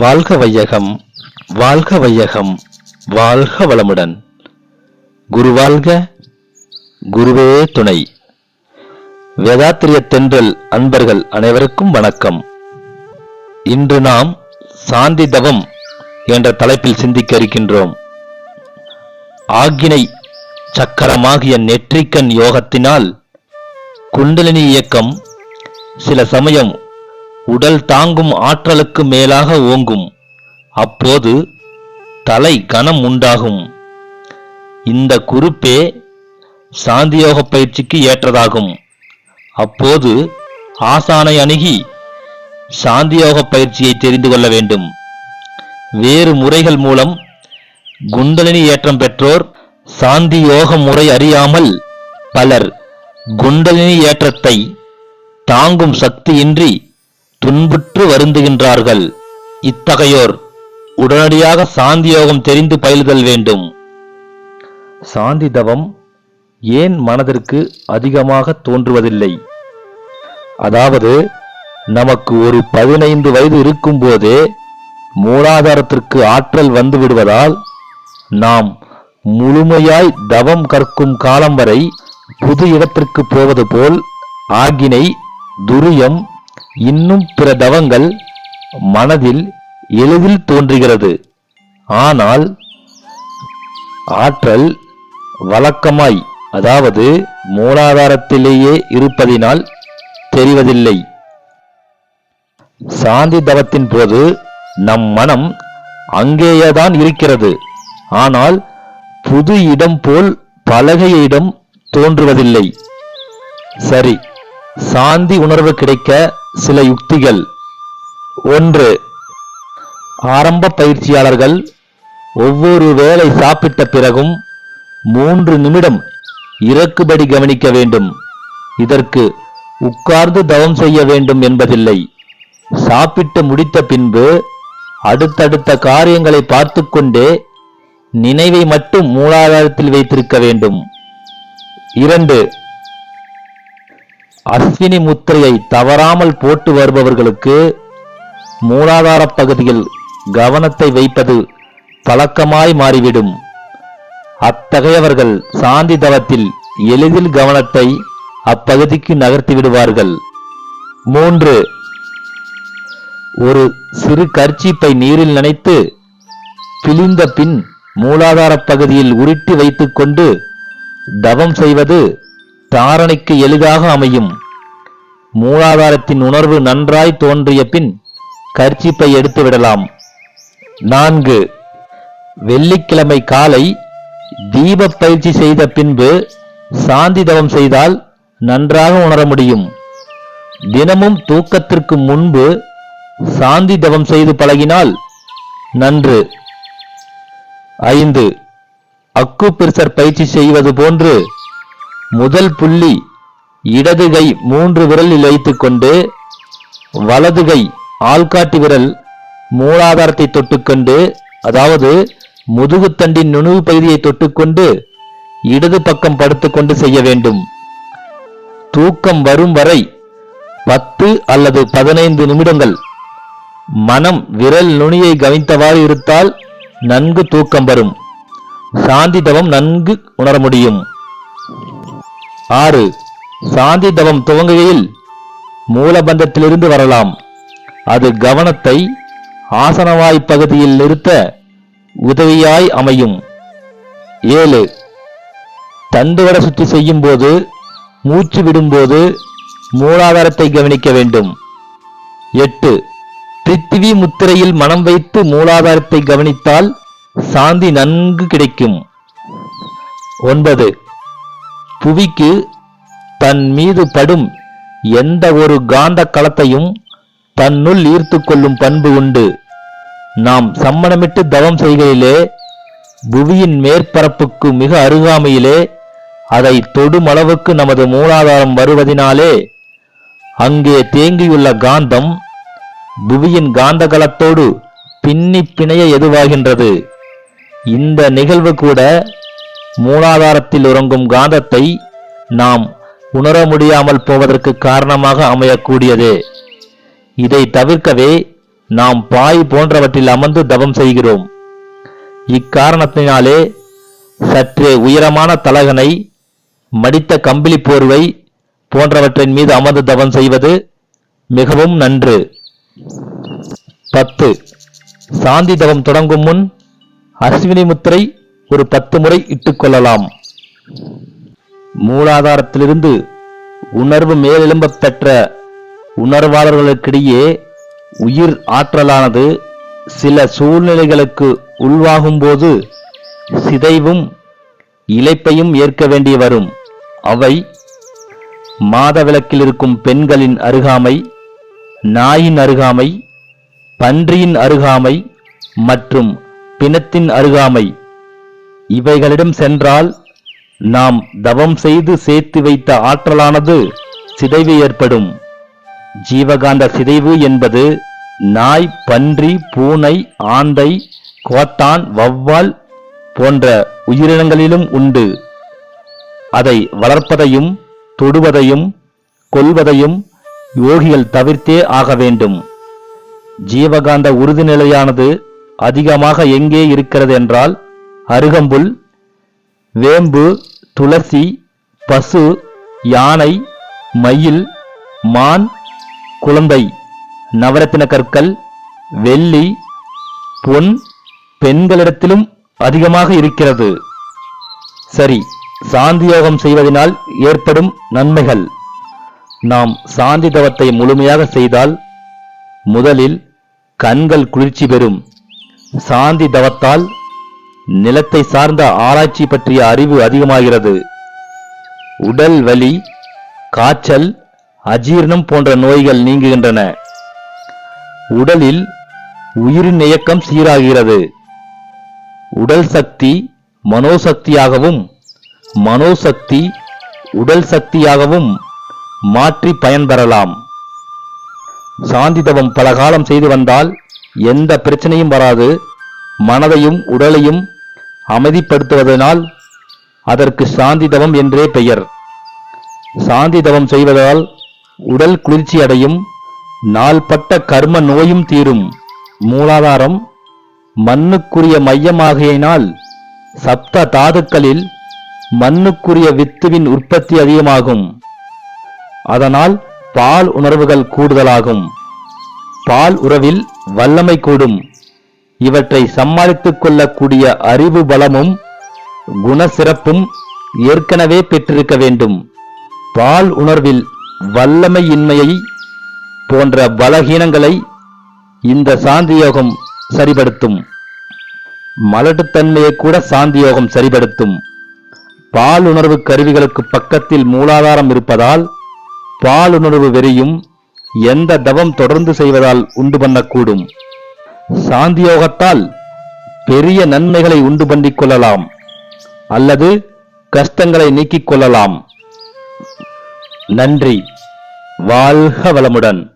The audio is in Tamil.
வாழ்க வையகம் வாழ்க வையகம் வாழ்க வளமுடன். குரு வாழ்க குருவே துணை. வேதாத்திரிய தென்றல் அன்பர்கள் அனைவருக்கும் வணக்கம். இன்று நாம் சாந்தி தவம் என்ற தலைப்பில் சிந்திக்க இருக்கின்றோம். ஆக்கினை சக்கரமாகிய நெற்றிக்கண் யோகத்தினால் குண்டலினி இயக்கம் சில சமயம் உடல் தாங்கும் ஆற்றலுக்கு மேலாக ஓங்கும். அப்போது தலை கனம் உண்டாகும். இந்த குறிப்பே சாந்தியோக பயிற்சிக்கு ஏற்றதாகும். அப்போது ஆசானை அணுகி சாந்தியோக பயிற்சியை தெரிந்து கொள்ள வேண்டும். வேறு முறைகள் மூலம் குண்டலினி ஏற்றம் பெற்றோர் சாந்தி யோக முறை அறியாமல் பலர் குண்டலினி ஏற்றத்தை தாங்கும் சக்தியின்றி துன்புற்று வருந்துகின்றார்கள். இத்தகையோர் உடனடியாக சாந்தி யோகம் தெரிந்து பயிலுதல் வேண்டும். சாந்தி தவம் ஏன் மனதிற்கு அதிகமாக தோன்றுவதில்லை? அதாவது நமக்கு ஒரு பதினைந்து வயது இருக்கும்போதே மூலாதாரத்திற்கு ஆற்றல் வந்து விடுவதால் நாம் முழுமையாய் தவம் கற்கும் காலம் வரை புது இடத்திற்கு போவது போல் ஆகினை துரியம் இன்னும் பிற தவங்கள் மனதில் எளிதில் தோன்றுகிறது. ஆனால் ஆற்றல் வழக்கமாய் அதாவது மூலாதாரத்திலேயே இருப்பதினால் தெரிவதில்லை. சாந்தி தவத்தின் போது நம் மனம் அங்கேயேதான் இருக்கிறது. ஆனால் புது இடம் போல் பலகைய இடம் தோன்றுவதில்லை. சரி சாந்தி உணர்வு கிடைக்க சில யுக்திகள். ஒன்று ஆரம்ப பயிற்சியாளர்கள் ஒவ்வொரு வேளை சாப்பிட்ட பிறகும் மூன்று நிமிடம் இறக்குபடி கவனிக்க வேண்டும். இதற்கு உட்கார்ந்து தவம் செய்ய வேண்டும் என்பதில்லை. சாப்பிட்டு முடித்த பின்பு அடுத்தடுத்த காரியங்களை பார்த்து கொண்டே நினைவை மட்டும் மூலாதாரத்தில் வைத்திருக்க வேண்டும். இரண்டு அஸ்வினி முத்திரையை தவறாமல் போட்டு வருபவர்களுக்கு மூலாதார பகுதியில் கவனத்தை வைப்பது பழக்கமாய் மாறிவிடும். அத்தகையவர்கள் சாந்தி தவத்தில் எளிதில் கவனத்தை அப்பகுதிக்கு நகர்த்தி விடுவார்கள். மூன்று ஒரு சிறு கர்ச்சீப்பை நீரில் நனைத்து பிழிந்த பின் மூலாதார பகுதியில் உருட்டி வைத்துக்கொண்டு தவம் செய்வது தாரணைக்கு எளிதாக அமையும். மூலாதாரத்தின் உணர்வு நன்றாய் தோன்றிய பின் கர்ச்சிப்பை எடுத்து விடலாம். நான்கு. வெள்ளிக்கிழமை காலை தீப பயிற்சி செய்த பின்பு சாந்தி தவம் செய்தால் நன்றாக உணர முடியும். தினமும் தூக்கத்திற்கு முன்பு சாந்தி தவம் செய்து பழகினால் நன்று. ஐந்து. அக்கு பெருசர் பயிற்சி செய்வது போன்று முதல் புள்ளி இடது கை மூன்று விரலில் வைத்துக்கொண்டு வலது கை ஆள்காட்டி விரல் மூலாதாரத்தை தொட்டுக்கொண்டு அதாவது முதுகுத்தண்டின் நுணுவு பகுதியை தொட்டுக்கொண்டு இடது பக்கம் படுத்துக்கொண்டு செய்ய வேண்டும். தூக்கம் வரும் வரை பத்து அல்லது பதினைந்து நிமிடங்கள். மனம் விரல் நுனியை கவனித்தவாறு இருத்தால் நன்கு தூக்கம் வரும். சாந்தி தவம் நன்கு உணர முடியும். ஆறு. சாந்தி தவம் துவங்குகையில் மூலபந்தத்திலிருந்து வரலாம். அது கவனத்தை ஆசனவாய் பகுதியில் நிறுத்த உதவியாய் அமையும். ஏழு. தண்டுவட சுற்றி செய்யும் போது மூச்சு விடும்போது மூலாதாரத்தை கவனிக்க வேண்டும். எட்டு. பிருத்திவி முத்திரையில் மனம் வைத்து மூலாதாரத்தை கவனித்தால் சாந்தி நன்கு கிடைக்கும். ஒன்பது. புவிக்கு தன் மீது படும் எந்த ஒரு காந்த களத்தையும் தன்னுள் ஈர்த்து கொள்ளும் பண்பு உண்டு. நாம் சம்மணமிட்டு தவம் செய்கையிலே புவியின் மேற்பரப்புக்கு மிக அருகாமையிலே அதை தொடும் அளவுக்கு நமது மூலாதாரம் வருவதினாலே அங்கே தேங்கியுள்ள காந்தம் புவியின் காந்தகலத்தோடு பின்னி பிணைய எதுவாகின்றது. இந்த நிகழ்வு கூட மூலாதாரத்தில் உறங்கும் காந்தத்தை நாம் உணர முடியாமல் போவதற்கு காரணமாக அமையக்கூடியது. இதை தவிர்க்கவே நாம் பாய் போன்றவற்றில் அமர்ந்து தவம் செய்கிறோம். இக்காரணத்தினாலே சற்றே உயரமான தலகனை மடித்த கம்பிளி போர்வை போன்றவற்றின் மீது அமர்ந்து தவம் செய்வது மிகவும் நன்று. பத்து. சாந்தி தவம் தொடங்கும் முன் அஸ்வினி முத்திரை ஒரு பத்து முறை இட்டுக்கொள்ளலாம் மூலாதாரத்திலிருந்து உணர்வு மேலெழும்ப பெற்ற உணர்வாளர்களுக்கிடையே உயிர் ஆற்றலானது சில சூழ்நிலைகளுக்கு உள்வாகும்போது சிதைவும் இழைப்பையும் ஏற்க வேண்டி வரும். அவை மாதவிளக்கில் இருக்கும் பெண்களின் அருகாமை நாயின் அருகாமை பன்றியின் அருகாமை மற்றும் பிணத்தின் அருகாமை இவைகளிடம் சென்றால் நாம் தவம் செய்து சேர்த்து வைத்த ஆற்றலானது சிதைவு ஏற்படும். ஜீவகாந்த சிதைவு என்பது நாய் பன்றி பூனை ஆந்தை கோட்டான் வவ்வால் போன்ற உயிரினங்களிலும் உண்டு. அதை வளர்ப்பதையும் தொடுவதையும் கொல்வதையும் யோகிகள் தவிர்த்தே ஆக வேண்டும். ஜீவகாந்த உறுதிநிலையானது அதிகமாக எங்கே இருக்கிறது என்றால் அருகம்புல் வேம்பு துளசி பசு யானை மயில் மான் குழந்தை நவரத்தின கற்கள் வெள்ளி பொன் பெண்களிடத்திலும் அதிகமாக இருக்கிறது. சரி சாந்தியோகம் செய்வதனால் ஏற்படும் நன்மைகள். நாம் சாந்தி தவத்தை முழுமையாக செய்தால் முதலில் கண்கள் குளிர்ச்சி பெறும். சாந்தி தவத்தால் நிலத்தை சார்ந்த ஆராய்ச்சி பற்றிய அறிவு அதிகமாகிறது. உடல் வலி காய்ச்சல் அஜீர்ணம் போன்ற நோய்கள் நீங்குகின்றன. உடலில் உயிரின் இயக்கம் சீராகிறது. உடல் சக்தி மனோசக்தியாகவும் மனோசக்தி உடல் சக்தியாகவும் மாற்றி பயன்பெறலாம் சாந்தி தவம் பல காலம் செய்து வந்தால் எந்த பிரச்சனையும் வராது. மனதையும் உடலையும் அமைதிப்படுத்துவதனால் அதற்கு சாந்தி தவம் என்றே பெயர். சாந்தி தவம் செய்வதால் உடல் குளிர்ச்சி அடையும் நாள்பட்ட கர்ம நோயும் தீரும். மூலாதாரம் மண்ணுக்குரிய மையமாகையினால் சப்த தாதுக்களில் மண்ணுக்குரிய வித்துவின் உற்பத்தி அதிகமாகும். அதனால் பால் உணர்வுகள் கூடுதலாகும். பால் உறவில் வல்லமை கூடும். இவற்றை சமாளித்துக் கொள்ளக்கூடிய அறிவு பலமும் குணசிறப்பும் ஏற்கனவே பெற்றிருக்க வேண்டும். பால் உணர்வில் வல்லமையின்மையை போன்ற பலகீனங்களை இந்த சாந்தியோகம் சரிபடுத்தும். மலட்டுத்தன்மையை கூட சாந்தியோகம் சரிபடுத்தும். பால் உணர்வு கருவிகளுக்கு பக்கத்தில் மூலாதாரம் இருப்பதால் பால் உணர்வு வெறியும் எந்த தவம் தொடர்ந்து செய்வதால் உண்டு பண்ணக்கூடும். சாந்தியோகத்தால் பெரிய நன்மைகளை உண்டு பண்ணிக் கொள்ளலாம். அல்லது கஷ்டங்களை நீக்கிக் கொள்ளலாம். நன்றி. வாழ்க வளமுடன்.